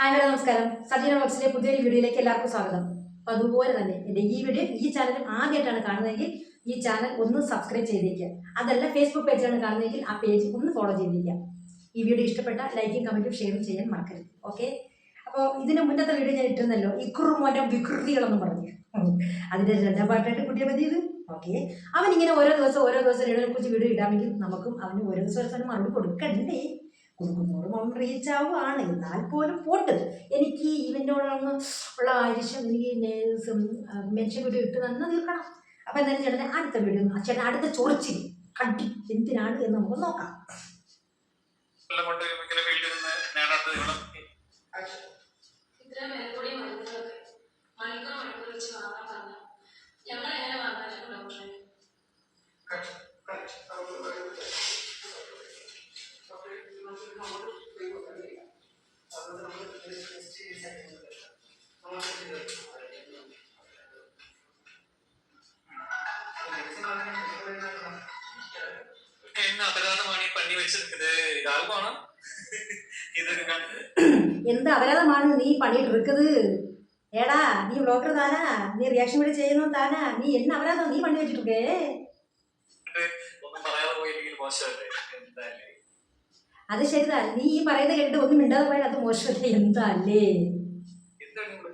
Hi hello നമസ്കാരം. സജീന ബോക്സിലെ പുതിയൊരു വീഡിയോയിലേക്ക് എല്ലാവർക്കും സ്വാഗതം. അപ്പോൾ അതുപോലെ തന്നെ എന്റെ ഈ വീഡിയോ ഈ ചാനൽ ആദ്യമായിട്ടാണ് കാണുന്നതെങ്കിൽ ഈ ചാനൽ ഒന്ന് സബ്സ്ക്രൈബ് ചെയ്തേക്കുക. അതല്ല ഫേസ്ബുക്ക് പേജാണ് കാണുന്നതെങ്കിൽ ആ പേജ് ഒന്ന് ഫോളോ ചെയ്തേക്കുക. ഈ വീഡിയോ ഇഷ്ടപ്പെട്ട ലൈക്കും കമന്റും ഷെയറും ചെയ്യാൻ മറക്കരുത്. ഓക്കെ അപ്പോൾ ഇതിന് മുന്നത്തെ വീഡിയോ ഞാൻ ഇട്ടിരുന്നല്ലോ ഇക്കുറുമോന്റെ വികൃതികളെന്ന് പറഞ്ഞു. അതിന്റെ രണ്ടാം പാട്ടായിട്ട് കുട്ടിയെ ഇത്. ഓക്കെ അവൻ ഇങ്ങനെ ഓരോ ദിവസം ഓരോ ദിവസം രേണുവിനെ കുറിച്ച് വീഡിയോ ഇടാമെങ്കിൽ നമുക്കും അവന് ഓരോ ദിവസം സ്ഥലം മറുപടി കൊടുക്കണ്ടേ? കൊടുക്കുന്നതോട് അവൻ റീച്ച് ആവുകയാണ് എന്നാൽ പോലും പോട്ട്. എനിക്ക് ഇവന്റോടൊന്ന് ഉള്ള ആവശ്യം എനിക്ക് മെൻഷൻ വീഡിയോ ഇട്ട് തന്നെ തീർക്കണം. അപ്പം എന്തായാലും ചേട്ടനെ അടുത്ത വീഡിയോ ചേട്ടൻ അടുത്ത ചൊറിച്ചിൽ കട്ടി എന്തിനാണ് എന്ന് നമുക്ക് നോക്കാം. എന്ത് അപരാധമാണ് നീ പണിയിട്ട് എടുക്കത് ഏടാ നീ ബ്ലോക്കർ താനാ? നീ റിയാക്ഷൻ വീഡിയോ ചെയ്യുന്നു താനാ? നീ എന്ന അപരാധം നീ പണി വെച്ചിട്ടുണ്ടേ? അത് ശരിതാ. നീ ഈ പറയുന്നത് കേട്ടിട്ട് ഒന്നും മിണ്ടാതെ പോയാൽ അത് മോശമല്ലേ? എന്താ അല്ലേ എന്താണ് ഇവൾ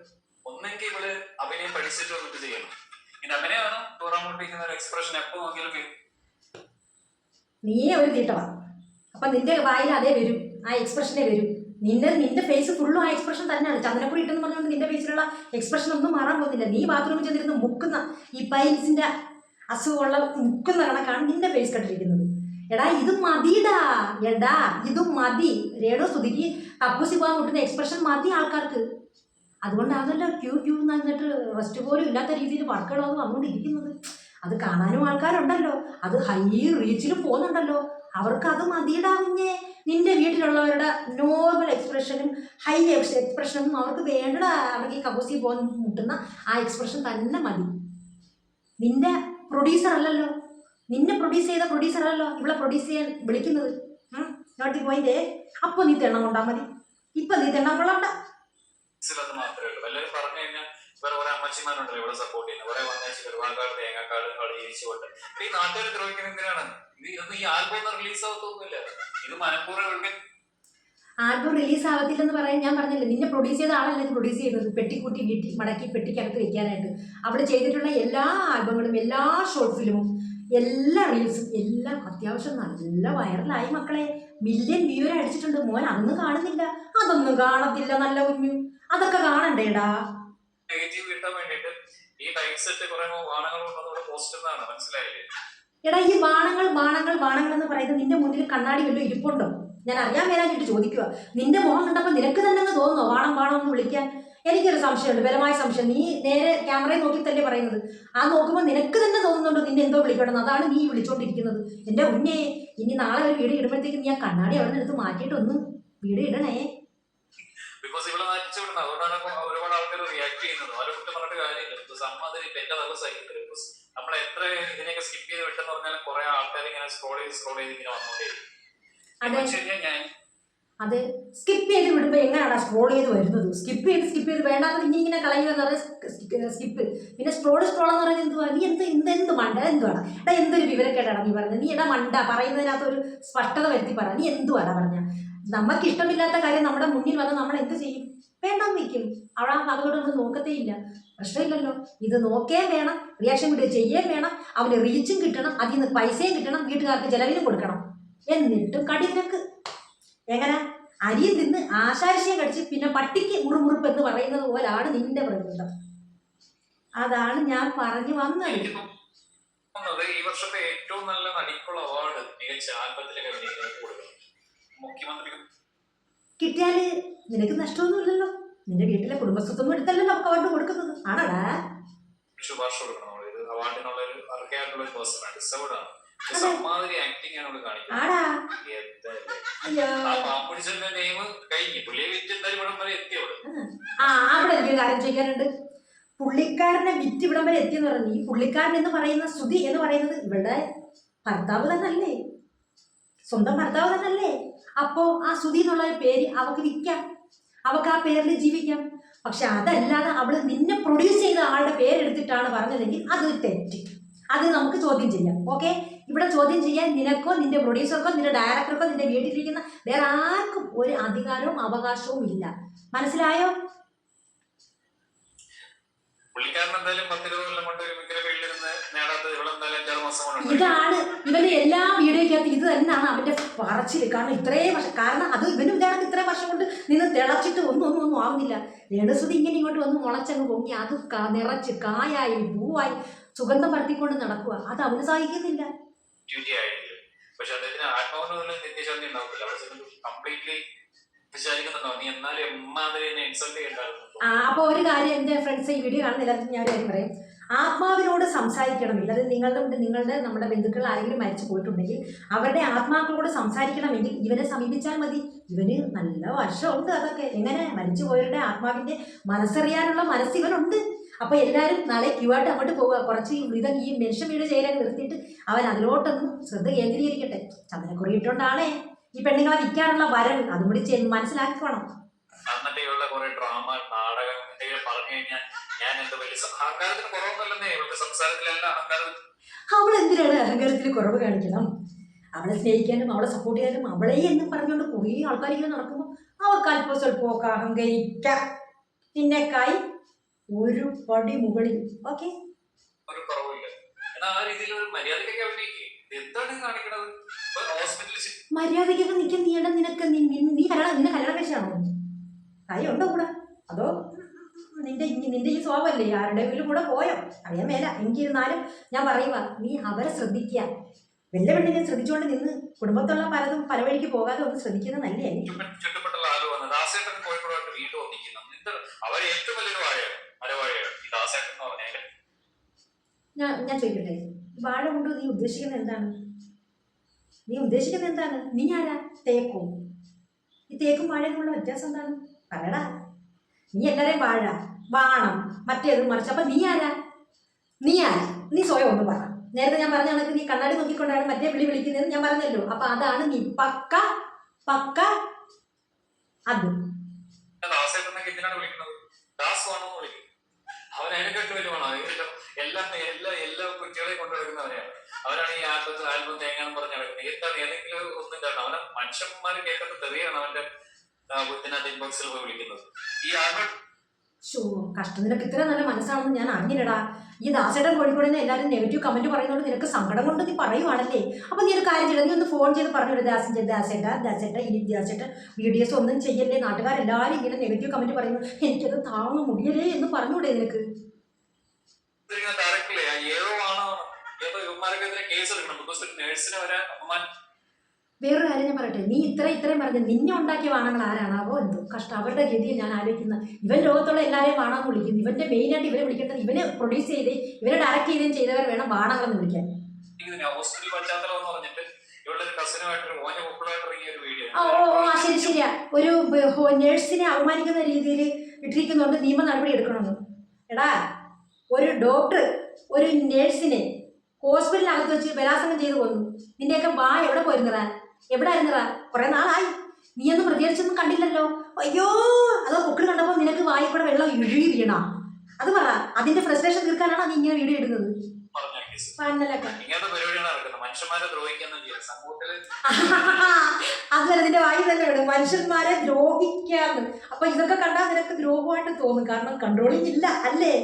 ഒന്നെങ്കിൽ ഇവൾ പഠിച്ചിട്ട് വന്നിട്ട് ചെയ്യണം. ഇനി അഭിനയമാണ് തുറമുട്ടിക്കുന്ന ഒരു എക്സ്പ്രഷൻ എപ്പോ നോക്കിയാലും നീ ഒരു തീട്ടവാ അപ്പൊ നിന്റെ വായിൽ അതേ വരും. ആ എക്സ്പ്രഷനെ വരും. നിന്റെ നിന്റെ ഫേസ് ഫുള്ളും ആ എക്സ്പ്രഷൻ തന്നെയാണ്. ചന്ദനപ്പൊടി ഇട്ടെന്ന് പറഞ്ഞുകൊണ്ട് നിന്റെ ഫേസിലുള്ള എക്സ്പ്രഷൻ ഒന്നും മാറാൻ പോകുന്നില്ല. നീ ബാത്റൂമിൽ ചെന്നിരുന്ന് മുക്കുന്ന ഈ പൈൽസിന്റെ അസുഖമുള്ള മുക്കുന്ന കണക്കാണ് നിന്റെ ഫേസ് കണ്ടിരിക്കുന്നത്. എടാ ഇത് മതിടാ. എടാ ഇത് മതി. രേണു സ്തുതിക്ക് കപ്പൂസി പോകാൻ മുട്ടുന്ന എക്സ്പ്രഷൻ മതി ആൾക്കാർക്ക്. അതുകൊണ്ടാണല്ലോ ക്യൂ ക്യൂ നിന്നിട്ട് റെസ്റ്റ് പോലും ഇല്ലാത്ത രീതിയിൽ വർക്കുകളൊന്നും വന്നുകൊണ്ടിരിക്കുന്നത് അത് കാണാനും ആൾക്കാരുണ്ടല്ലോ. അത് ഹൈ റീച്ചിൽ പോകുന്നുണ്ടല്ലോ. അവർക്ക് അത് മതിയിടാ നിന്റെ വീട്ടിലുള്ളവരുടെ നോർമൽ എക്സ്പ്രഷനും ഹൈ എക്സ്പ്രഷനും അവർക്ക് വേണ്ട ഈ കബൂസി പോകാൻ മുട്ടുന്ന ആ എക്സ്പ്രഷൻ തന്നെ മതി. നിന്റെ പ്രൊഡ്യൂസർ അല്ലല്ലോ. നിന്നെ പ്രൊഡ്യൂസ് ചെയ്ത പ്രൊഡ്യൂസർ അല്ലല്ലോ ഇവിടെ പ്രൊഡ്യൂസ് ചെയ്യാൻ വിളിക്കുന്നത്. നോട്ടി പോയിന്റ് അപ്പൊ നീ തെണ്ണം കൊണ്ടാ മതി. ഇപ്പൊ നീ തെണ്ണം കൊള്ളണ്ട. അത് മാത്രമേ ഉള്ളൂ. എല്ലാവരും പറഞ്ഞു കഴിഞ്ഞാൽ വേറെ കുറെ അമ്മച്ചിമാരുണ്ടല്ലോ ഇവിടെ സപ്പോർട്ട് ചെയ്യുന്നത്. കുറെ വന്നേച്ച് കരുവാങ്കാട് തേങ്ങാക്കാട് അവിടെ ജീവിച്ചുകൊണ്ട് ഈ നാട്ടുകാർ ദ്രോഹിക്കുന്ന എന്തിനാണ്? ഇത് ഇതൊന്നും ഈ ആൽബം ഒന്നും റിലീസ് ആവത്തൊന്നുമില്ല. ഇത് മനഃപൂർവം ഇവർക്ക് ആൽബം റിലീസ് ആവത്തില്ലെന്ന് പറയാൻ ഞാൻ പറഞ്ഞില്ലേ? നിന്നെ പ്രൊഡ്യൂസ് ചെയ്ത ആളല്ല ഇത് പ്രൊഡ്യൂസ് ചെയ്യുന്നത്? പെട്ടിക്കൂട്ടി വീട്ടിൽ മടക്കി പെട്ടിക്കകത്ത് വെക്കാനായിട്ട്. അവിടെ ചെയ്തിട്ടുള്ള എല്ലാ ആൽബങ്ങളും എല്ലാ ഷോർട്ട് ഫിലിമും എല്ലാ റീൽസും എല്ലാം അത്യാവശ്യം നല്ല വൈറലായി മക്കളെ. മില്യൺ വ്യൂവർ അടിച്ചിട്ടുണ്ട്. മോൻ അന്ന് കാണുന്നില്ല. അതൊന്നും കാണത്തില്ല നല്ല കുഞ്ഞു. അതൊക്കെ കാണണ്ടേടാ. എടാ ഈ ബാണങ്ങൾ ബാണങ്ങൾ ബാണങ്ങൾ എന്ന് പറയുന്നത് നിന്റെ മുന്നിൽ കണ്ണാടി വല്ലതും ഇരിപ്പുണ്ടോ? ഞാൻ അറിയാൻ മേലാഞ്ഞിട്ട് ചോദിക്കുക. നിന്റെ മുഖം കണ്ടപ്പോൾ നിനക്ക് തന്നെ അങ്ങ് തോന്നുന്നോ വാണം വാണം എന്ന് വിളിക്കാൻ? എനിക്കൊരു സംശയമുണ്ട് ബലമായ സംശയം. നീ നേരെ ക്യാമറയെ നോക്കി തന്നെ പറയുന്നത്. ആ നോക്കുമ്പോൾ നിനക്ക് തന്നെ തോന്നുന്നുണ്ടോ നിന്നെ എന്തോ വിളിക്കണം അതാണ് നീ വിളിച്ചോണ്ടിരിക്കുന്നത്. എന്റെ ഉന്നയെ ഇനി നാളെ ഒരു വീട് ഇടുമ്പോഴത്തേക്ക് നീ ആ കണ്ണാടി അവിടെ നിന്ന് എടുത്ത് മാറ്റിയിട്ട് ഒന്ന് വീട് ഇടണേ. അമ്മ അതിന് ഇപ്പൊ എന്റെ നല്ല സഹിക്കുന്നത് ബിക്കോസ് നമ്മൾ എത്ര ഇതിനെയൊക്കെ സ്കിപ്പ് ചെയ്ത് വിട്ടെന്ന് പറഞ്ഞാലും കുറെ ആൾക്കാർ ഇങ്ങനെ സ്ക്രോൾ ചെയ്ത് സ്ക്രോൾ ചെയ്ത് ഇങ്ങനെ വെച്ച് ഞാൻ അത്. സ്കിപ്പ് ചെയ്ത് വിടുമ്പോൾ എങ്ങനെയാണ് സ്ക്രോൾ ചെയ്ത് വരുന്നത്? സ്കിപ്പ് ചെയ്ത് സ്കിപ്പ് ചെയ്ത് വേണ്ടാന്ന് ഇനി ഇങ്ങനെ കളയുക എന്ന് പറഞ്ഞാൽ സ്കിപ്പ് പിന്നെ സ്ക്രോൾ സ്ക്രോൾ എന്ന് പറയുന്നത് എന്തുവാ? നീ എന്ത് എന്ത് എന്ത് മണ്ട? എന്തുവാണ് എടാ എന്തൊരു വിവരക്കേടാണ് നീ പറഞ്ഞത് നീ എടാ മണ്ട പറയുന്നതിനകത്ത് ഒരു സ്പഷ്ടത വരുത്തി പറ. നീ എന്തുവാടാ പറഞ്ഞ? നമുക്ക് ഇഷ്ടമില്ലാത്ത കാര്യം നമ്മുടെ മുന്നിൽ വന്ന് നമ്മൾ എന്ത് ചെയ്യും? വേണ്ടാന്ന് നിൽക്കും അവിടെ അതുകൊണ്ട് നമ്മൾ നോക്കത്തേ ഇല്ല പ്രശ്നമില്ലല്ലോ. ഇത് നോക്കേ വേണം. റിയാക്ഷൻ വീഡിയോ ചെയ്യേ വേണം. അവന് റീച്ചും കിട്ടണം. അതിൽ നിന്ന് പൈസയും കിട്ടണം. വീട്ടുകാർക്ക് ചെലവിനും കൊടുക്കണം. എന്നിട്ടും കടിനക്ക് എങ്ങനെ? അരിയിൽ നിന്ന് ആശാരിശയം കടിച്ച് പിന്നെ പട്ടിക്ക് മുറുമുറുപ്പ് എന്ന് പറയുന്നത് പോലാണ് നിന്റെ പ്രകൃതം അതാണ് ഞാൻ പറഞ്ഞു വന്നത്. ഈ വർഷത്തെ ഏറ്റവും നല്ല നടിക്കുള്ള അവാർഡ് മികച്ച ആൽബത്തിലെ മുഖ്യമന്ത്രിക്ക്. കിട്ടിയാൽ നിനക്ക് നഷ്ടമൊന്നുമില്ലല്ലോ. നിന്റെ വീട്ടിലെ കുടുംബസ്വത്തൊന്നും എടുത്തല്ല നമുക്ക് അവാർഡ് കൊടുക്കുന്നത്. ആണടാ? ശുപാർശ കൊടുക്കണം നമ്മൾ. ഇത് അവാർഡിനുള്ള ഒരു അർഹയായിട്ടുള്ള ഒരു പേഴ്സൺ ആണ്. ഡിസേർവ്ഡ് ആണ്. ഇത് സമ്മാതിരി ആണ് ഇവിടെ കാണിക്കുന്നത്. ആടാ. എന്തായാലും. അയ്യോ. ആ നെയിം കഴിഞ്ഞു. പുള്ളിയെ വിറ്റ് എന്തായാലും ഇവിടം വരെ ആ അവിടെ എനിക്കൊരു കാര്യം ചോദിക്കാനുണ്ട്. പുള്ളിക്കാരനെ വിറ്റ് ഇവിടം വരെ എത്തിയെന്ന് പറഞ്ഞു. ഈ പുള്ളിക്കാരൻ എന്ന് പറയുന്ന സ്തുതി എന്ന് പറയുന്നത് ഇവിടെ ഭർത്താവ് തന്നല്ലേ? സ്വന്തം ഭർത്താവ് തന്നല്ലേ? അപ്പോ ആ സ്തുതി എന്നുള്ള പേര് അവക്ക് വിൽക്കാം. അവൾക്ക് ആ പേരിൽ ജീവിക്കാം. പക്ഷെ അതല്ലാതെ അവൾ നിന്നെ പ്രൊഡ്യൂസ് ചെയ്ത ആളുടെ പേരെടുത്തിട്ടാണ് പറഞ്ഞതെങ്കിൽ അത് തെറ്റ്. അത് നമുക്ക് ചോദ്യം ചെയ്യാം. ഓക്കെ ഇവിടെ ചോദ്യം ചെയ്യാൻ നിനക്കോ നിന്റെ പ്രൊഡ്യൂസർക്കോ നിന്റെ ഡയറക്ടർക്കോ നിന്റെ വീട്ടിലിരിക്കുന്ന വേറെ ആർക്കും ഒരു അധികാരവും അവകാശവും ഇല്ല. മനസ്സിലായോ? പുള്ളിക്കാരൻ എന്തായാലും പത്തിരുപത് കൊല്ലം കൊണ്ട് ഒരു മിക്ക ഇതാണ് ഇവന്റെ എല്ലാ വീഡിയോയ്ക്കകത്ത് ഇത് തന്നെയാണ് അവന്റെ പറച്ചിൽ കാരണം ഇത്രയും വർഷം കാരണം അത് ഇവനും ഇതാണ് ഇത്രയും വർഷം കൊണ്ട് നിന്ന് തിളച്ചിട്ട് ഒന്നും ഒന്നും ഒന്നും ആവുന്നില്ല. രേണുസുതി ഇങ്ങനെ ഇങ്ങോട്ട് വന്ന് മുളച്ചങ്ങ് പൊങ്ങി അത് നിറച്ച് കായായി പൂവായി സുഗന്ധം പരത്തിക്കൊണ്ട് നടക്കുക അത് അവന് സഹിക്കുന്നില്ല. അപ്പൊ ആയിട്ടില്ല പക്ഷെ അദ്ദേഹത്തിന് ആത്മാവിനുള്ള നിത്യശാന്തി ഉണ്ടാവില്ല അവിടെ കംപ്ലീറ്റ്ലി ആ അപ്പോൾ ഒരു കാര്യം എന്റെ ഫ്രണ്ട്സ് ഈ വീഡിയോ കാണുന്ന എല്ലാവർക്കും ഞാൻ ഒരു കാര്യം പറയും. ആത്മാവിനോട് സംസാരിക്കണമെങ്കിൽ അത് നിങ്ങളുടെ നിങ്ങളുടെ നമ്മുടെ ബന്ധുക്കൾ ആരെങ്കിലും മരിച്ചു പോയിട്ടുണ്ടെങ്കിൽ അവരുടെ ആത്മാക്കളോട് സംസാരിക്കണമെങ്കിൽ ഇവനെ സമീപിച്ചാൽ മതി. ഇവന് നല്ല വർഷമുണ്ട് അതൊക്കെ. എങ്ങനെ? മരിച്ചു പോയവരുടെ ആത്മാവിന്റെ മനസ്സറിയാനുള്ള മനസ്സ് ഇവനുണ്ട്. അപ്പോൾ എല്ലാവരും നാളെ ക്യൂ ആയിട്ട് അങ്ങോട്ട് പോവുക. കുറച്ച് ഇതം ഈ മനുഷ്യൻ വീട് ചെയ്യാൻ നിർത്തിയിട്ട് അവൻ അതിലോട്ടൊന്നും ശ്രദ്ധ കേന്ദ്രീകരിക്കട്ടെ. ചന്ദനക്കുറി ഇട്ടുകൊണ്ടാണേ ഈ പെണ്ണുങ്ങളെ വിൽക്കാനുള്ള വരവ് അതും കൂടി മനസ്സിലാക്കണം അന്നത്തെയുള്ള കുറെ ഡ്രാമ കഴിഞ്ഞാൽ ഞാൻ എന്റെ വലിയ അഹങ്കാരത്തിന് കുറവൊന്നുമല്ലെന്നേ ഇവരുടെ സംസാരത്തിലല്ല അഹങ്കാരം അവൾ എന്തിനാണ് അഹങ്കാരത്തിൽ കുറവ് കാണിക്കണം അവളെ സ്നേഹിക്കാനും അവളെ സപ്പോർട്ട് ചെയ്യാനും അവളെ എന്ന് പറഞ്ഞുകൊണ്ട് കുറേ ആൾക്കാർ ഇങ്ങനെ നടക്കുമ്പോൾ അവൾക്ക് അല്പം സ്വല്പമൊക്കെ അഹങ്കരിക്കാം. നിന്നെക്കായി ഒരു പടി മുകളിൽ ഓക്കെ ഒരു കുറവില്ല എന്നാൽ ആ രീതിയിൽ ഒരു മര്യാദയ്ക്കൊക്കെ അഭിനയിക്കുക എന്താണ് കാണിക്കണത്? ഹോസ്പിറ്റലിൽ മര്യാദയ്ക്കൊക്കെ നിൽക്കാൻ നീണ്ട നിനക്ക് നീ- നീ- നീ കല്യാണം നിന്നെ കല്യാണം കഴിച്ചാണോ? കാര്യമുണ്ടോ കൂടെ? അതോ നിന്റെ നിന്റെ ഈ സ്വഭാവമല്ലേ? ആരുടെയെങ്കിലും കൂടെ പോയോ? അറിയാൻ മേല. എനിക്കിരുന്നാലും ഞാൻ പറയുക നീ അവരെ ശ്രദ്ധിക്കുക. വല്ല പെണ്ണിനെ ശ്രദ്ധിച്ചുകൊണ്ട് നിന്ന് കുടുംബത്തുള്ള പലതും പല വഴിക്ക് പോകാതെ ഒന്ന് ശ്രദ്ധിക്കുന്നത് നല്ലതായിരിക്കും ചുറ്റപ്പെട്ടുള്ള ദാസേട്ടൻ കോഴിക്കോടായിട്ട് വീണ്ടും ഒന്നിക്കുന്നു. എന്ത് അവർ ഏറ്റവും വലിയൊരു വാഴയാണ് മരവാഴയാണ് ഈ ദാസേട്ടൻ എന്ന് പറഞ്ഞാൽ. ഞാൻ ഞാൻ ചോദിക്കട്ടെ? വാഴ കൊണ്ട് നീ ഉദ്ദേശിക്കുന്നത് എന്താണ്? നീ ഉദ്ദേശിക്കുന്നത് എന്താണ്? നീ ആരാ? തേക്കോ? ഈ തേക്കും വാഴയും കൊണ്ടുള്ള വ്യത്യാസം എന്താണ്? പറയടാ. നീ എല്ലാവരെയും വാഴ വാണം. മറ്റേത് മറിച്ച്. അപ്പൊ നീ ആരാ? നീ ആരാ? നീ സ്വയം ഒന്ന് പറ. നേരത്തെ ഞാൻ പറഞ്ഞ കണക്ക് നീ കണ്ണാടി നോക്കിക്കൊണ്ടാണ് മറ്റേ വിളി വിളിക്കുന്നതെന്ന് ഞാൻ പറഞ്ഞല്ലോ. അപ്പൊ അതാണ് നീ. പക്ക പക്ക അത്. എല്ലാ ഈ ആൽബത്ത് കാരണം അവനെ അവന്റെ പോയി വിളിക്കുന്നത്. ഈ ഷോ കഷ്ടം നിനക്ക് ഇത്ര നല്ല മനസ്സാണെന്ന് ഞാൻ അറിഞ്ഞില്ലടാ. ഈ ദാസേട്ടൻ കോഴിക്കോട് നിന്ന് എല്ലാവരും നെഗറ്റീവ് കമന്റ് പറയുന്നതുകൊണ്ട് നിനക്ക് സങ്കടം കൊണ്ട് നീ പറയുവാണല്ലേ? അപ്പൊ നീ ഒരു കാര്യം ചെയ്യണം നീ ഒന്ന് ഫോൺ ചെയ്ത് പറഞ്ഞു ദാസൻ ദാസേട്ട ദാസേട്ട ഇനി ദാസേട്ട വീഡിയോസ് ഒന്നും ചെയ്യല്ലേ? നാട്ടുകാരെല്ലാവരും ഇങ്ങനെ നെഗറ്റീവ് കമന്റ് പറയുന്നു. എനിക്കത് താങ്ങ മുടിയല്ലേ എന്ന് പറഞ്ഞൂടെ നിനക്ക്. ഏതോ ആണോ? ഏതോ യുവമാരൊക്കെ കേസ് എടുക്കണം ബിക്കോസ് നേഴ്സിനെ വരെ അപമാനം വേറൊരു കാര്യം ഞാൻ പറയട്ടെ നീ ഇത്ര ഇത്രയും പറഞ്ഞ് നിന്നെ ഉണ്ടാക്കിയ വാണങ്ങൾ ആരാണാവോ എന്തോ കഷ്ടം. അവരുടെ ഗതിയെ ഞാൻ ആലോചിക്കുന്ന ഇവൻ ലോകത്തുള്ള എല്ലാവരെയും വാണമെന്ന് വിളിക്കുന്നു. ഇവന്റെ മെയിനായിട്ട് ഇവരെ വിളിക്കേണ്ടത് ഇവനെ പ്രൊഡ്യൂസ് ചെയ്ത് ഇവരെ ഡയറക്റ്റ് ചെയ്തും ചെയ്തവർ വേണം വാണങ്ങളെന്ന് വിളിക്കാൻ. ഓ ഓ, ശരി ശരിയാ ഒരു നേഴ്സിനെ അപമാനിക്കുന്ന അവമാനിക്കുന്ന രീതിയിൽ ഇട്ടിരിക്കുന്നുണ്ട് നിയമ നടപടി എടുക്കണമെന്ന്. എടാ ഒരു ഡോക്ടർ ഒരു നേഴ്സിനെ ഹോസ്പിറ്റലിനകത്ത് വെച്ച് ബലാത്സംഗം ചെയ്ത് കൊന്നു. നിന്റെയൊക്കെ വാ എവിടെ പോയിരുന്നടാ? എവിടെ ആയിരുന്നടാ കുറെ നാളായി. നീ ഒന്നും പ്രതികരിച്ചൊന്നും കണ്ടില്ലല്ലോ. അയ്യോ അതോ പൊക്കിൾ കണ്ടപ്പോൾ നിനക്ക് വായി കൂടെ വെള്ളം ഇഴുകി വീണാ? അത് പറ അതിന്റെ ഫ്രസ്ട്രേഷൻ തീർക്കാനാണോ നീ ഇങ്ങനെ വീഡിയോ ഇടുന്നത്? കേസ് പന്നലൊക്കെ ഇങ്ങനത്തെ പരിപാടിയാണ് നടക്കുന്നത്. മനുഷ്യന്മാരെ ദ്രോഹിക്കുന്ന സമൂഹത്തിൽ നിന്റെ വായി തന്നെ വിടും മനുഷ്യന്മാരെ ദ്രോഹിക്കാന്ന്. അപ്പൊ ഇതൊക്കെ കണ്ടാൽ നിനക്ക് ദ്രോഹമായിട്ട് തോന്നും. കാരണം കൺട്രോളിങ് ഇല്ല അല്ലേ?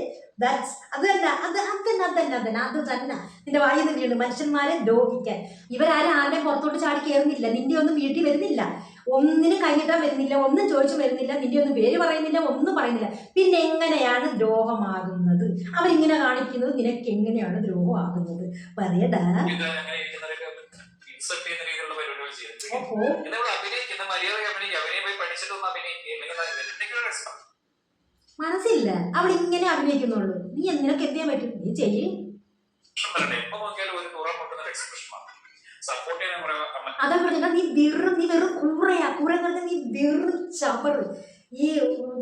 ദാറ്റ്സ് അത് തന്നെ അത് അത് തന്നെ അത് തന്നെ അത് തന്നെ അത് തന്നെ. നിന്റെ വായി തന്നെ മനുഷ്യന്മാരെ ദ്രോഹിക്കാൻ. ഇവരാരും ആരുടെയും പുറത്തോട്ട് ചാടി കയറുന്നില്ല നിന്റെ ഒന്നും വീട്ടിൽ വരുന്നില്ല. ഒന്നിനും കൈകിട്ടാൻ വരുന്നില്ല ഒന്നും ചോദിച്ചു വരുന്നില്ല നിന്റെ ഒന്നും പേര് പറയുന്നില്ല ഒന്നും പറയുന്നില്ല. പിന്നെ എങ്ങനെയാണ് ദ്രോഹമാകുന്നത്? അവരിങ്ങനെ കാണിക്കുന്നത് നിനക്ക് എങ്ങനെയാണ് ദ്രോഹമാകുന്നത്? പറയടാ മനസ്സില്ല. അവൾ ഇങ്ങനെ അഭിനയിക്കുന്നുള്ളൂ. നീ നിനക്ക് എന്ത് ചെയ്യാൻ പറ്റും? നീ ചെയ്യേ. ഒരു എക്സ്പ്രഷൻ സപ്പോർട്ട് ചെയ്യാൻ അതാ പറഞ്ഞാ നീ വെറും നീ വെറും കൂറയാ. കൂറ എന്ന് പറഞ്ഞാൽ നീ വെറും ചവറ്. ഈ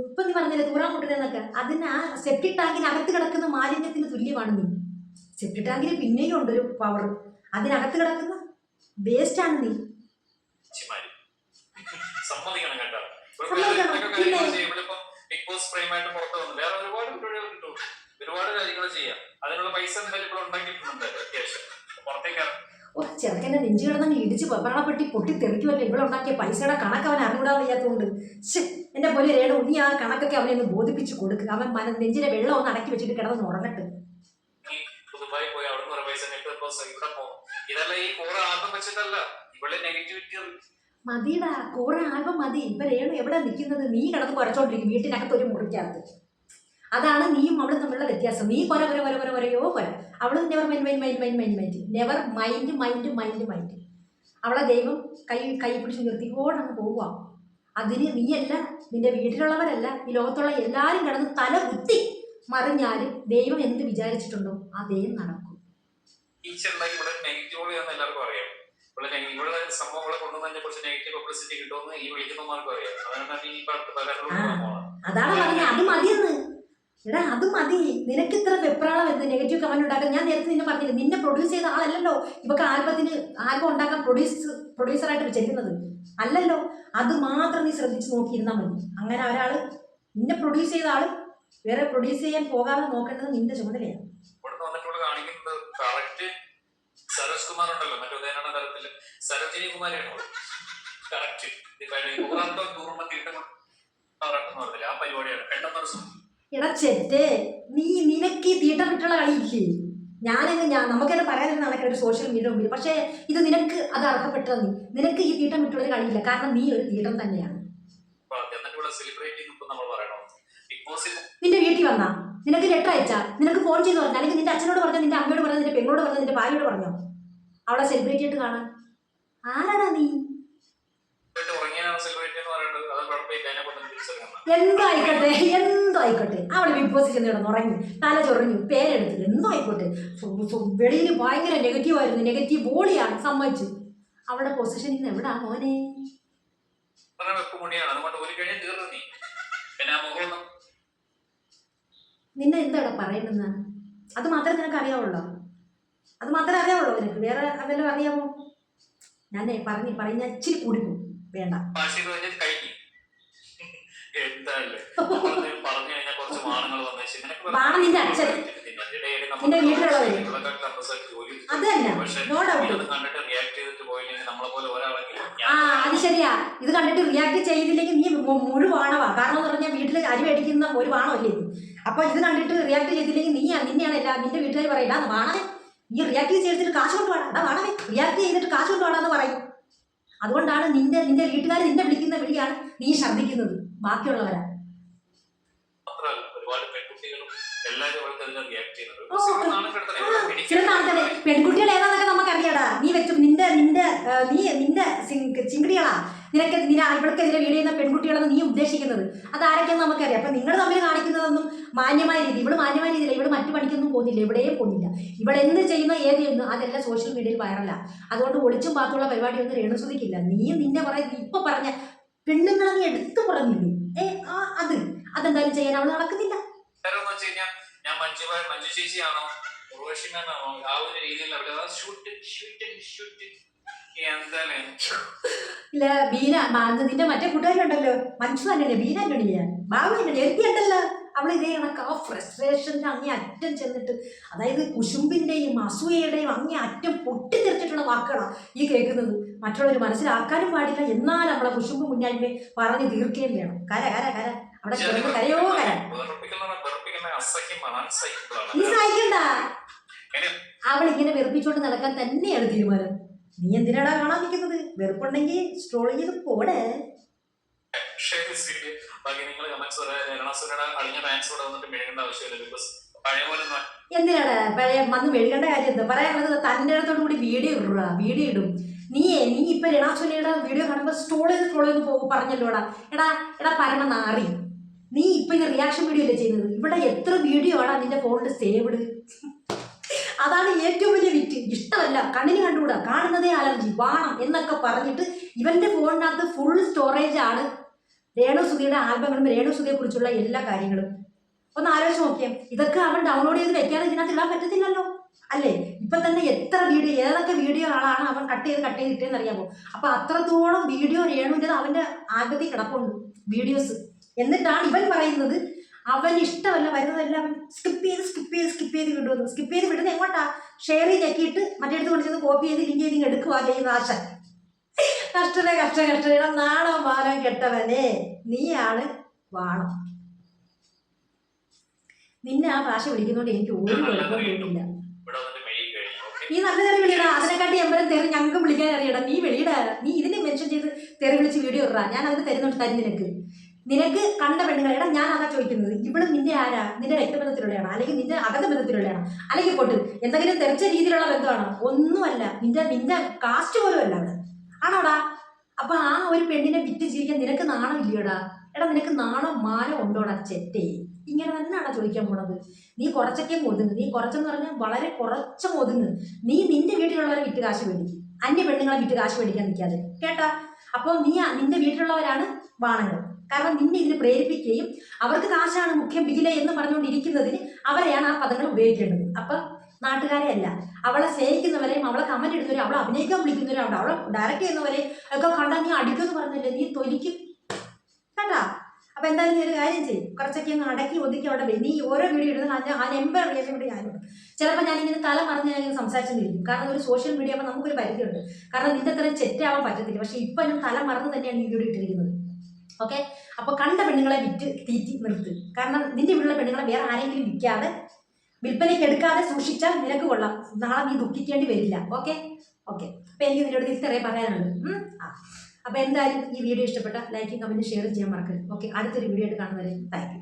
ഇപ്പൊ നീ പറഞ്ഞില്ലേ തൂറാൻ മുട്ടുന്നതൊക്കെ അതിന് ആ സെപ്റ്റിക് ടാങ്കിനകത്ത് കിടക്കുന്ന മാലിന്യത്തിന് തുല്യമാണ് നീ. സെപ്റ്റിക് ടാങ്കിന് പിന്നെയും ഉണ്ട് ഒരു പവർ അതിനകത്ത് കിടക്കുന്ന വേസ്റ്റ് ആണ് നീ. സമ്മതിക്കണം കേട്ടോ. ബിഗ് ബോസ് പ്രേമായിട്ട് പുറത്ത് വന്നു. വേറെ ഒരുപാട് പരിപാടികൾ കിട്ടും ഒരുപാട് കാര്യങ്ങൾ ചെയ്യാം. അതിനുള്ള പൈസ എന്തായാലും ഇപ്പോൾ ഉണ്ടാക്കിയിട്ടുണ്ട്. അത്യാവശ്യം. പുറത്തേക്ക് ഓ ചെറുക്കന്റെ നെഞ്ചു കിടന്നങ്ങ് ഇടിച്ച് തെറിക്കുമല്ലോ ഇവിടെ ഉണ്ടാക്കിയ പൈസയുടെ കണക്ക് അവൻ അറിഞ്ഞൂടാൻ വയ്യാത്തതുകൊണ്ട് എന്റെ പോലെ രേണു നീ ആ കണക്കൊക്കെ അവനെ ഒന്ന് ബോധിപ്പിച്ച് കൊടുക്കുക അവൻ മന നെഞ്ചിലെ വെള്ളം ഒന്ന് അടക്കി വെച്ചിട്ട് കിടന്ന് ഉറങ്ങട്ട് മതിയടാ കുറെ ആൽബം മതി. ഇപ്പൊ രേണു എവിടെ നിൽക്കുന്നത് നീ കിടന്ന് കുറച്ചോണ്ടിരിക്കും വീട്ടിനകത്ത് ഒരു മുറിക്കകത്ത്. അതാണ് നീയും അവളും തമ്മിലുള്ള വ്യത്യാസം. നീ കൊര കൊര കൊര കൊര കൊരയോ കൊര അവൾ never mind mind mind mind mind mind never mind mind mind mind അവളെ ദൈവം കൈ കൈ പിടിച്ച് നിർത്തിക്കോണ്ടങ്ങ് പോവുക. അതിന് നീയല്ല നിന്റെ വീട്ടിലുള്ളവരല്ല ഈ ലോകത്തുള്ള എല്ലാവരും കിടന്ന് തല കുത്തി മറിഞ്ഞാലും ദൈവം എന്ത് വിചാരിച്ചിട്ടുണ്ടോ ആ ദൈവം നടക്കും. ടീച്ചറുണ്ടാക്കി ഇവിടെ നെഗറ്റീവ് എന്ന് എല്ലാവർക്കും അറിയാം. ഇവിടെ നെഗ- ഇവിടെ സംഭവങ്ങളെ കൊണ്ടുവന്നതിനെ കുറിച്ച് നെഗറ്റീവ് പബ്ലിസിറ്റി കിട്ടുമെന്ന് ഈ വിളിക്കുന്നവർക്ക് അറിയാം. അതുകൊണ്ടാണ് ഈ പാട്ട് പലരിലും അതാണ് പറഞ്ഞത്. അത് മതിയെന്ന് എടാ അത് മതി. നിനക്ക് ഇത്ര വെപ്രാളം എന്ത് നെഗറ്റീവ് കമന്റ് ഉണ്ടാക്കാൻ? ഞാൻ നേരത്തെ നിന്നെ പറഞ്ഞില്ല നിന്നെ പ്രൊഡ്യൂസ് ചെയ്ത ആളല്ലല്ലോ. ഇവക്ക് ആൽബത്തിന് ആൽബം ഉണ്ടാക്കാൻ പ്രൊഡ്യൂസ് പ്രൊഡ്യൂസറായിട്ട് വിചാരിക്കുന്നത്. അല്ലല്ലോ. അത് മാത്രം നീ ശ്രദ്ധിച്ച് നോക്കിയിരുന്നാൽ മതി. അങ്ങനെ ഒരാൾ നിന്നെ പ്രൊഡ്യൂസ് ചെയ്ത ആൾ വേറെ പ്രൊഡ്യൂസ് ചെയ്യാൻ പോകാതെ നോക്കേണ്ടത് നിന്റെ ചുമതലയാണ് സരോജ് കുമാർ ഉണ്ടല്ലോ മറ്റേ ഉദയനാണ് തരത്തിൽ സരോജിനി കുമാരിയാണ് കറക്റ്റ്. തൂറുമ്പോ തീട്ടം ആ പരിപാടിയാണ്. പെട്ടെന്ന് എടാ ചെറ്റേ നീ നിനക്ക് ഈ തിയേറ്റർ വിട്ടുള്ള കളിയില്ലേ? ഞാനെന്ന് ഞാൻ നമുക്കെന്നെ പറയാനൊരു നടക്കുന്ന ഒരു സോഷ്യൽ മീഡിയ മുമ്പിൽ പക്ഷേ ഇത് നിനക്ക് അത് അർഹപ്പെട്ടത് നീ. നിനക്ക് ഈ തീട്ടം വിട്ടുള്ള കളിയില്ല. കാരണം നീ ഒരു തീട്ടം തന്നെയാണ്. നിന്റെ വീട്ടിൽ വന്നാ. നിനക്ക് ലെറ്റർ അയച്ചാ. നിനക്ക് ഫോൺ ചെയ്ത് പറഞ്ഞു. അല്ലെങ്കിൽ നിന്റെ അച്ഛനോട് പറഞ്ഞു? നിന്റെ അമ്മയോട് പറഞ്ഞു? നിന്റെ പെങ്ങളോട് പറഞ്ഞു? നിന്റെ ഭാര്യയോട് പറഞ്ഞോ? അവളെ സെലിബ്രേറ്റ് ചെയ്തിട്ട് കാണാൻ. ആരാടാ നീ? കൊണ്ട് എന്തോ ആയിക്കോട്ടെ ബിഗ് ബോസ് ചെന്ന് കിടന്ന് ഉറങ്ങി. തല ചൊറഞ്ഞു പേരെടുത്തു എന്തോ ആയിക്കോട്ടെ വെളിയിൽ ഭയങ്കര നെഗറ്റീവ് ആയിരുന്നു. നെഗറ്റീവ് ബോളിയാണ് സമ്മതിച്ചു. അവളുടെ പൊസിഷൻ ഇന്ന് എവിടാ മോനെ? നിന്നെ എന്താടാ പറയുന്നെന്ന് അത് മാത്രമേ നിനക്ക് അറിയാവുള്ളോ? അത് മാത്രമേ അറിയാവുള്ളൂ നിനക്ക്? വേറെ വല്ലതും അറിയാമോ? ഞാൻ പറഞ്ഞു പറഞ്ഞു ഞാൻ ഇച്ചിരി കൂടിപ്പോ വേണ്ട. പറഞ്ഞു കഴിഞ്ഞാൽ കുറച്ച് നിന്റെ അച്ഛൻ. അത് ശരിയാ. ഇത് കണ്ടിട്ട് റിയാക്ട് ചെയ്തില്ലെങ്കിൽ നീ മുഴു മുഴുവാണവാ കാരണം എന്ന് പറഞ്ഞാൽ വീട്ടിൽ അരി മേടിക്കുന്ന ഒരു വാണമല്ലേ അപ്പൊ ഇത് കണ്ടിട്ട് റിയാക്ട് ചെയ്തില്ലെങ്കിൽ നീ നിന്നെയാണ് എല്ലാ നിന്റെ വീട്ടുകാർ പറയില്ല "ആ, വാണവേ നീ റിയാക്ട് ചെയ്തിട്ട് കാശ് കൊണ്ട് വേണം അതാ വാണവേ റിയാക്ട് ചെയ്തിട്ട് കാശ് കൊണ്ട് വേണമെന്ന് പറയും. അതുകൊണ്ടാണ് നിന്റെ നിന്റെ വീട്ടുകാർ നിന്നെ വിളിക്കുന്ന വിളിയാണ് നീ ഛർദ്ദിക്കുന്നത്. ബാക്കിയുള്ളവരാ? ചില നാളത്തെ പെൺകുട്ടികൾ ഏതാന്നൊക്കെ നമുക്കറിയാടാ. നീ വെച്ചു നിന്റെ നിന്റെ നീ നിന്റെ ചിങ്കിടികളാ നിനക്ക് നിന ഇവൾക്കെതിരെ വീട് ചെയ്യുന്ന പെൺകുട്ടികളെന്ന് നീ ഉദ്ദേശിക്കുന്നത്. അത് അതാരൊക്കെയെന്ന് നമുക്കറിയാം. അപ്പൊ നിങ്ങൾ തമ്മിൽ കാണിക്കുന്നതൊന്നും മാന്യമായ രീതി ഇവൾ മാന്യമായ രീതിയില്ല ഇവൾ മറ്റു പണിക്കൊന്നും പോകുന്നില്ല ഇവിടെയും പോകുന്നില്ല ഇവൾ എന്ത് ചെയ്യുന്നു ഏത് ചെയ്യുന്നു അതെല്ലാം സോഷ്യൽ മീഡിയയിൽ വൈറലാ അതുകൊണ്ട് ഒളിച്ചും പാത്തുള്ള പരിപാടിയൊന്നും രേണുസുതിക്കില്ല. നീയും നിന്റെ പറയുന്നത് ഇപ്പൊ പറഞ്ഞ പെണ്ണുങ്ങളെ എടുത്തു പറഞ്ഞില്ലേ? ഏ ആ അത്. അതെന്തായാലും ചെയ്യാൻ അവൾ നടക്കുന്നില്ല. ഞാൻ മഞ്ജു മഞ്ജു ചേച്ചിയാണോ? ഉർവശിമാനാണോ? ആ ഒരു രീതിയിൽ അവിടെ ഷൂട്ട് ഷൂട്ട് ഷൂട്ട് ഇല്ല ബീന മാ- മറ്റേ കൂട്ടുകാരുണ്ടല്ലോ മഞ്ജു തന്നെയല്ലേ ബീന അല്ലണിയ ബാബു അല്ലണി എത്തിയുണ്ടല്ലോ അവൾ ഇതേ കണക്ക്. ആ ഫ്രസ്ട്രേഷന്റെ അങ്ങേ അറ്റം ചെന്നിട്ട് അതായത് കുശുമ്പിന്റെയും അസൂയയുടെയും അങ്ങേ അറ്റം പൊട്ടിത്തെറിച്ചിട്ടുള്ള വാക്കുകളാണ് ഈ കേൾക്കുന്നത്. മറ്റുള്ളവർ മനസ്സിലാക്കാനും പാടില്ല. എന്നാൽ നമ്മളെ കുശുമ്പ് മുന്നായ്മ പറഞ്ഞ് തീർക്കുകയും വേണം. കര കര കര. അവിടെ കിടന്ന് കരയോ കര. നീ സഹിക്കണ്ട. അവൾ ഇങ്ങനെ വെറുപ്പിച്ചുകൊണ്ട് നടക്കാൻ തന്നെയാണ് തീരുമാനം. നീ എന്തിനാടാ കാണാൻ നിൽക്കുന്നത്? വെറുപ്പുണ്ടെങ്കിൽ സ്ട്രോൾ ചെയ്ത് പോടേ. എന്തിനാണ് പഴയ വന്ന് മെഴുകേണ്ട കാര്യം എന്താ? പറയാനുള്ളത് തന്റെ അടുത്തോട് കൂടി വീഡിയോ ഇടുക വീഡിയോ ഇടും. നീ നീ ഇപ്പൊ രണാസുരയുടെ വീഡിയോ കാണുമ്പോൾ സ്ട്രോൾ ചെയ്ത് സ്ട്രോൾ ചെയ്ത് പോകും പറഞ്ഞല്ലോടാ? എടാ എടാ പരമ നാറി. നീ ഇപ്പൊ ഈ റിയാക്ഷൻ വീഡിയോ അല്ലേ ചെയ്യുന്നത്? ഇവിടെ എത്ര വീഡിയോ ആണ് നിന്റെ ഫോണിൽ സേവ്ഡ് അതാണ് ഏറ്റവും വലിയ വിറ്റ് ഇഷ്ടമല്ല. കണ്ണിന് കണ്ടുകൂടാ? കാണുന്നതേ അലർജി വാണം എന്നൊക്കെ പറഞ്ഞിട്ട് ഇവന്റെ ഫോണിനകത്ത് ഫുൾ സ്റ്റോറേജ് ആണ്. രേണു സുധിയുടെ ആൽബങ്ങളും രേണുസുതിയെ കുറിച്ചുള്ള എല്ലാ കാര്യങ്ങളും. ഒന്ന് ആലോചിച്ച് നോക്കിയേ. ഇതൊക്കെ അവൻ ഡൗൺലോഡ് ചെയ്ത് വെക്കാതെ ഇതിനകത്ത് ഇടാൻ പറ്റത്തില്ലല്ലോ. അല്ലേ? ഇപ്പൊ തന്നെ എത്ര വീഡിയോ ഏതൊക്കെ വീഡിയോ ആളാണ് അവൻ കട്ട് ചെയ്ത് കട്ട് ചെയ്ത് ഇട്ടേന്ന് അറിയാമോ അപ്പൊ അത്രത്തോളം വീഡിയോ രേണുവിന്റെ അവന്റെ ആകൃതി കിടപ്പുണ്ട് വീഡിയോസ് എന്നിട്ടാണ് ഇവൻ പറയുന്നത് അവൻ ഇഷ്ടമല്ല വരുന്നതല്ല അവൻ സ്കിപ്പ് ചെയ്ത് സ്കിപ്പ് ചെയ്ത് സ്കിപ്പ് ചെയ്ത് വിടുന്നു സ്കിപ്പ് ചെയ്ത് വിടുന്നത് എങ്ങോട്ടാ? ഷെയർ ചെയ്ത് ഞെക്കിയിട്ട് മറ്റേടത്ത് കൊണ്ട് ചെന്ന് കോപ്പി ചെയ്ത് ലിങ്ക് ചെയ്ത് എടുക്കുക ചെയ്യുന്ന ആശ കഷ്ടനെ കഷ്ട കഷ്ടയുടെ നാണോ മാനോ കെട്ടവനെ നീയാണ് വാണം. നിന്നെ ആ ഭാഷ വിളിക്കുന്നോണ്ട് എനിക്ക് ഒരു കുഴപ്പം തോന്നില്ല മെയിൽ നീ നല്ല തെറി വിളിയടാ. അതിനെക്കാട്ടി എമ്പലം തെറി ഞങ്ങൾക്ക് വിളിക്കാൻ അറിയടാ നീ വെളിയിടാ. നീ ഇതിനെ മെൻഷൻ ചെയ്ത് തെറി വിളിച്ച് വീഡിയോ ഇടാ ഞാൻ അതിന് തരുന്നുണ്ട് തരും നിനക്ക്. നിനക്ക് കണ്ട പെണ്ണുങ്ങളെടാ ഞാൻ അതാ ചോദിക്കുന്നത്. ഇവിടെ നിന്റെ ആരാ? നിന്റെ രക്തബന്ധത്തിലുള്ളതാണ് അല്ലെങ്കിൽ നിന്റെ അകത ബന്ധത്തിലുള്ളതാണ് അല്ലെങ്കിൽ പൊട്ട്. എന്തെങ്കിലും തെറിച്ച രീതിയിലുള്ള ബന്ധമാണോ? ഒന്നുമല്ല. നിന്റെ നിന്റെ കാസ്റ്റ് പോലും അല്ല ആണോടാ? അപ്പൊ ആ ഒരു പെണ്ണിനെ വിറ്റ് ജീവിക്കാൻ നിനക്ക് നാണം ഇല്ലയോടാ? എടാ നിനക്ക് നാണം മാനം ഉണ്ടോടാ ചെറ്റേ ഇങ്ങനെ തന്നെയാണോ ചോദിക്കാൻ പോണത്? നീ കുറച്ചൊക്കെ ഒതുങ്ങ് നീ കുറച്ചെന്ന് പറഞ്ഞാൽ വളരെ കുറച്ച് ഒതുങ്ങ് നീ നിന്റെ വീട്ടിലുള്ളവരെ വിറ്റ് കാശ് മേടിക്കും. അന്യ പെണ്ണുങ്ങളെ വിറ്റ് കാശ് മേടിക്കാൻ നിൽക്കാതെ. കേട്ടാ? അപ്പോൾ നീ നിന്റെ വീട്ടിലുള്ളവരാണ് വാണങ്ങൾ. കാരണം നിന്നെ ഇതിന് പ്രേരിപ്പിക്കുകയും അവർക്ക് കാശാണ് മുഖ്യം ബിഗില എന്ന് പറഞ്ഞുകൊണ്ടിരിക്കുന്നതിന് അവരെയാണ് ആ പദങ്ങൾ ഉപയോഗിക്കേണ്ടത്. അപ്പം നാട്ടുകാരെ അല്ല അവളെ സ്നേഹിക്കുന്നവരെയും അവളെ കമന്റ് ഇടുന്നവരെയും അവളെ അഭിനയിക്കാൻ വിളിക്കുന്നവരെയും അവളെ അവളെ ഡയറക്റ്റ് ചെയ്യുന്നവരെ ഒക്കെ കണ്ടാൽ നീ അടിക്കുമെന്ന് പറഞ്ഞില്ലേ? നീ തൊലിക്കും. കേട്ടാ? അപ്പൊ എന്തായാലും നീ ഒരു കാര്യം ചെയ്യും. കുറച്ചൊക്കെ ഒന്ന് അടക്കി ഒതുക്കി അവിടെ വരും നീ ഓരോ വീഡിയോ ഇടുന്ന ആ ആ നമ്പർ റിയാക്ഷൻ കൂടി ഞാനും ചിലപ്പോൾ ഞാൻ ഇങ്ങനെ തല മറിഞ്ഞ് ഞാൻ ഇങ്ങനെ തരും കാരണം ഒരു സോഷ്യൽ മീഡിയ ആകുമ്പോൾ നമുക്കൊരു പരിധിയുണ്ട്. കാരണം നിന്റെ അത്ര ചെറ്റാവാൻ പറ്റത്തില്ല. പക്ഷെ ഇപ്പൊ ഞാൻ തല മറന്ന് തന്നെയാണ് വീഡിയോ ഇട്ടിരിക്കുന്നത്. ഓക്കെ അപ്പോൾ കണ്ട പെണ്ണുങ്ങളെ വിറ്റ് തീറ്റി നിർത്ത്. കാരണം നിന്റെ വീട്ടിലുള്ള പെണ്ണുങ്ങളെ വേറെ ആരെങ്കിലും വിൽക്കാതെ വിൽപ്പനയ്ക്ക് എടുക്കാതെ സൂക്ഷിച്ചാൽ നിനക്ക് കൊള്ളാം. നാളെ നീ ദുഃഖിക്കേണ്ടി വരില്ല. ഓക്കെ ഓക്കെ അപ്പൊ എനിക്ക് നിന്നോട് തിരിച്ചറിയാൻ പറയാനുണ്ട് അപ്പൊ എന്തായാലും ഈ വീഡിയോ ഇഷ്ടപ്പെട്ട ലൈക്കും കമന്റും ഷെയർ ചെയ്യാൻ മറക്കരുത്. ഓക്കെ അടുത്തൊരു വീഡിയോ ആയിട്ട് കാണുന്നവരെ താങ്ക് യു